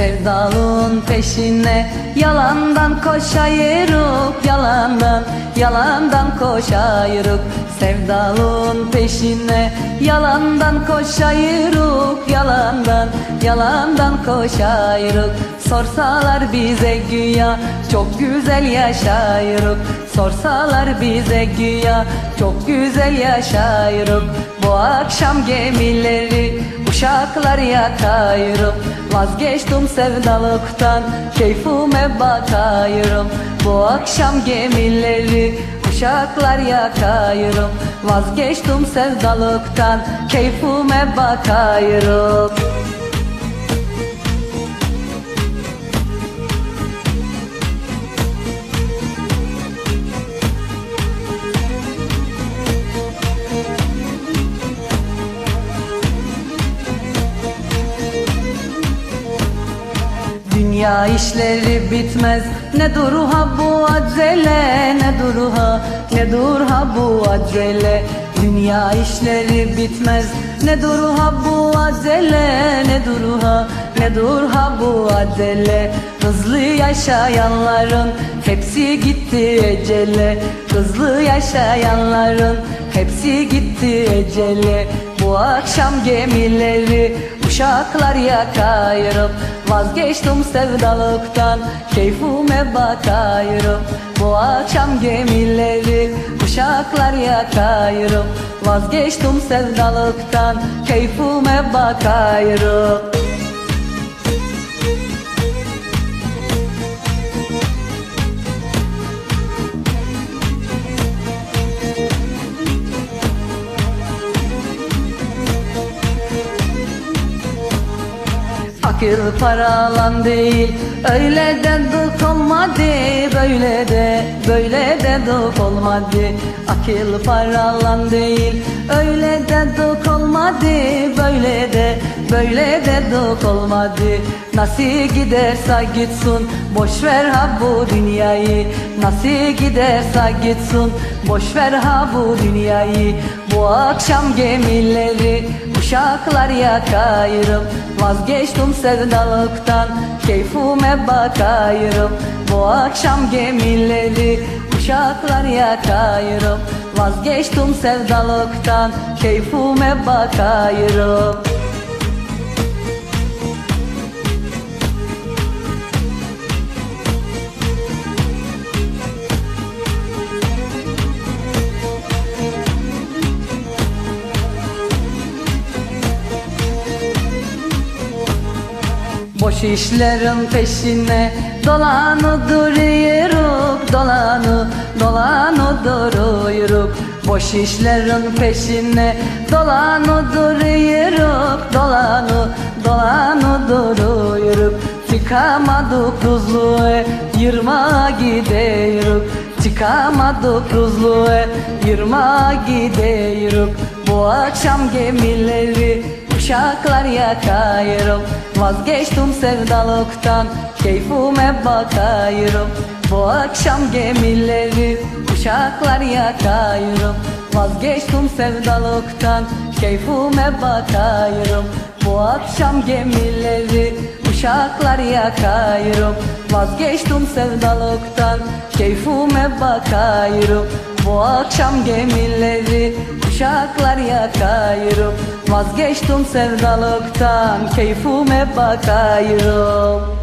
Sevdalın peşine. Yalandan koşayırık Yalandan, yalandan koşayırık Sevdalın peşine. Yalandan koşayırık Yalandan, yalandan koşayırık Sorsalar bize güya çok güzel yaşayırık Sorsalar bize güya çok güzel yaşayırık Bu akşam gemileri uşaklar yakayırım Vazgeçtim sevdalıktan keyfime bakayırım. Bu akşam gemileri uşaklar yakayırım. Vazgeçtim sevdalıktan keyfime bakayırım Dünya işleri bitmez. Ne duruha bu acele Ne duruha ne durha bu acele. Dünya işleri bitmez. Ne duruha bu acele Ne duruha ne durha bu acele. Hızlı yaşayanların hepsi gitti ecele. Hızlı yaşayanların hepsi gitti ecele. Bu akşam gemileri uşaklar yakayırım. Vazgeçtim sevdalıktan keyfime bakayırım. Bu akşam gemileri uşaklar yakayırım. Vazgeçtim sevdalıktan keyfime bakayırım Akıl paralan değil. Öyle de duk olmadı Böyle de böyle de duk olmadı Akıl paralan değil. Öyle de duk olmadı Böyle de böyle de duk olmadı Nasıl giderse gitsin Boş ver ha bu dünyayı. Nasıl giderse gitsin Boş ver ha bu dünyayı. Bu akşam gemileri Uşaklar yakayırım. Vazgeçtim sevdalıktan Keyfime bakayırım. Bu akşam gemileri Uşaklar yakayırım. Vazgeçtim sevdalıktan Keyfime bakayırım Boş işlerin peşine dolanı duruyoruk Dolanı dolanı duruyoruk Boş işlerin peşine dolanı duruyoruk Dolanı dolanı duruyoruk Çıkamadık tuzluğa yırma gidiyoruk Çıkamadık tuzluğa yırma gidiyoruk Bu akşam gemileri Uşaklar yakayırım. Vazgeçtim sevdalıktan Keyfime bakayırım. Bu akşam gemileri Uşaklar yakayırım. Vazgeçtim sevdalıktan Keyfime bakayırım. Bu akşam gemileri Uşaklar yakayırım. Vazgeçtim sevdalıktan Keyfime bakayırım. Bu akşam gemileri Uşaklar yakayırım Vazgeçtim sevdalıktan Keyfime bakayırım